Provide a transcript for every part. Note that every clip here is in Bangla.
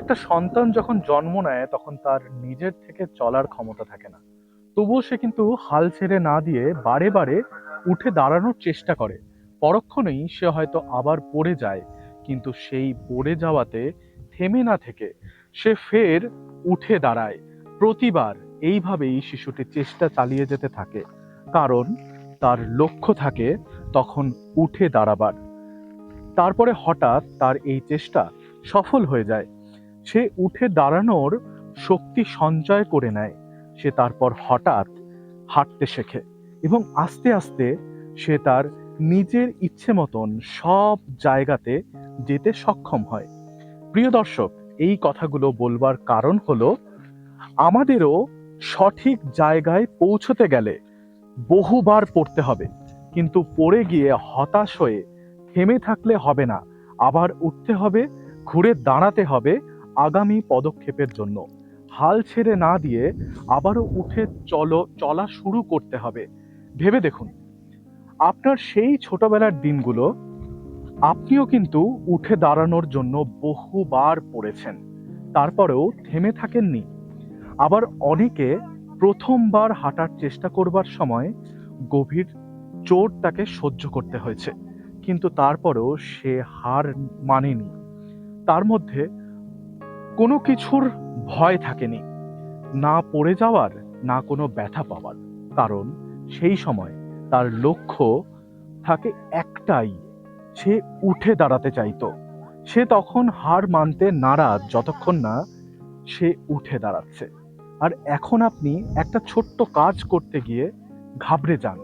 একটা সন্তান যখন জন্ম নেয়, তখন তার নিজের থেকে চলার ক্ষমতা থাকে না। তবুও সে কিন্তু হাল ছেড়ে না দিয়ে বারে বারে উঠে দাঁড়ানোর চেষ্টা করে। পরক্ষণেই সে হয়তো আবার পড়ে যায়, কিন্তু সেই পড়ে যাওয়াতে থেমে না থেকে সে ফের উঠে দাঁড়ায়। প্রতিবার এইভাবেই শিশুটি চেষ্টা চালিয়ে যেতে থাকে, কারণ তার লক্ষ্য থাকে তখন উঠে দাঁড়াবার। তারপরে হঠাৎ তার এই চেষ্টা সফল হয়ে যায়। সে উঠে দাঁড়ানোর শক্তি সঞ্চয় করে নেয়। সে তারপর হঠাৎ হাঁটতে শেখে এবং আস্তে আস্তে সে তার নিজের ইচ্ছে মতন সব জায়গাতে যেতে সক্ষম হয়। প্রিয় দর্শক, এই কথাগুলো বলবার কারণ হলো, আমাদেরও সঠিক জায়গায় পৌঁছতে গেলে বহুবার পড়তে হবে। কিন্তু পড়ে গিয়ে হতাশ হয়ে থেমে থাকলে হবে না। আবার উঠতে হবে, ঘুরে দাঁড়াতে হবে আগামী পদক্ষেপের জন্য। হাল ছেড়ে না দিয়ে আবারও উঠে চলো, চলা শুরু করতে হবে। ভেবে দেখুন, আপনার সেই ছোটবেলার দিনগুলো আপনিও কিন্তু উঠে দাঁড়ানোর জন্য বহুবার পড়েছেন। তারপরেও থেমে থাকেননি। আবার অনেকে প্রথমবার হাঁটার চেষ্টা করবার সময় গভীর চোট তাকে সহ্য করতে হয়েছে। কিন্তু তারপরেও সে হার মানেনি। তার মধ্যে কোনো কিছুর ভয় থাকেনি। না পড়ে যাওয়ার, না কোনো ব্যথা পাওয়ার। কারণ সেই সময় তার লক্ষ্য থাকে একটাই, সে উঠে দাঁড়াতে চাইতো। সে তখন হার মানতে নারাজ যতক্ষণ না সে উঠে দাঁড়াচ্ছে। আর এখন আপনি একটা ছোট্ট কাজ করতে গিয়ে ঘাবড়ে যান।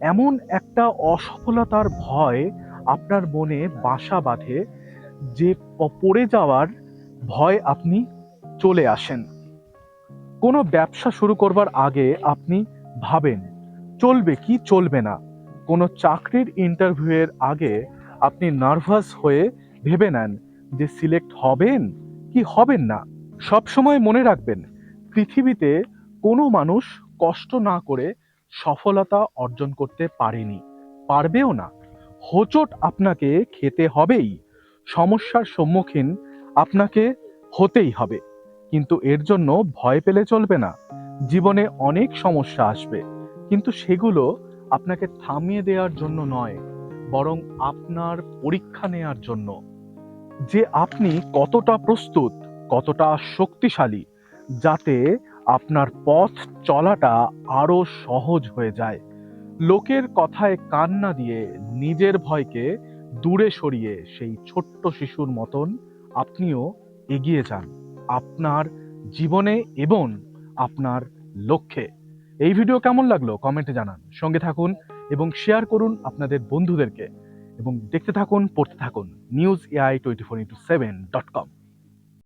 এমন একটা অসফলতার ভয় আপনার মনে বাসা বাঁধে যে পড়ে যাওয়ার ভয় আপনি চলে আসেন। কোনো ব্যবসা শুরু করবার আগে আপনি ভাবেন, চলবে কি চলবে না। কোনো চাকরির ইন্টারভিউয়ের আগে আপনি নার্ভাস হয়ে ভেবে নেন যে সিলেক্ট হবেন কি হবেন না। সব সময় মনে রাখবেন, পৃথিবীতে কোনো মানুষ কষ্ট না করে সফলতা অর্জন করতে পারেনি। পারবেও না। হোচট আপনাকে খেতে হবেই। সমস্যার সম্মুখীন আপনাকে হতেই হবে। কিন্তু এর জন্য ভয় পেলে চলবে না। জীবনে অনেক সমস্যা আসবে। কিন্তু সেগুলো আপনাকে থামিয়ে দেওয়ার জন্য নয়, বরং আপনার পরীক্ষা নেয়ার জন্য। যে আপনি কতটা প্রস্তুত, কতটা শক্তিশালী, যাতে আপনার পথ চলাটা আরও সহজ হয়ে যায়। লোকের কথায় কান না দিয়ে নিজের ভয়কে দূরে সরিয়ে সেই ছোট্ট শিশুর মতন আপনিও এগিয়ে যান। আপনার জীবনে এবং আপনার লক্ষ্যে। এই ভিডিও কেমন লাগল কমেন্টে জানান। সঙ্গে থাকুন এবং শেয়ার করুন আপনাদের বন্ধুদেরকে। এবং দেখতে থাকুন, পড়তে থাকুন। News AI twenty four into seven dot com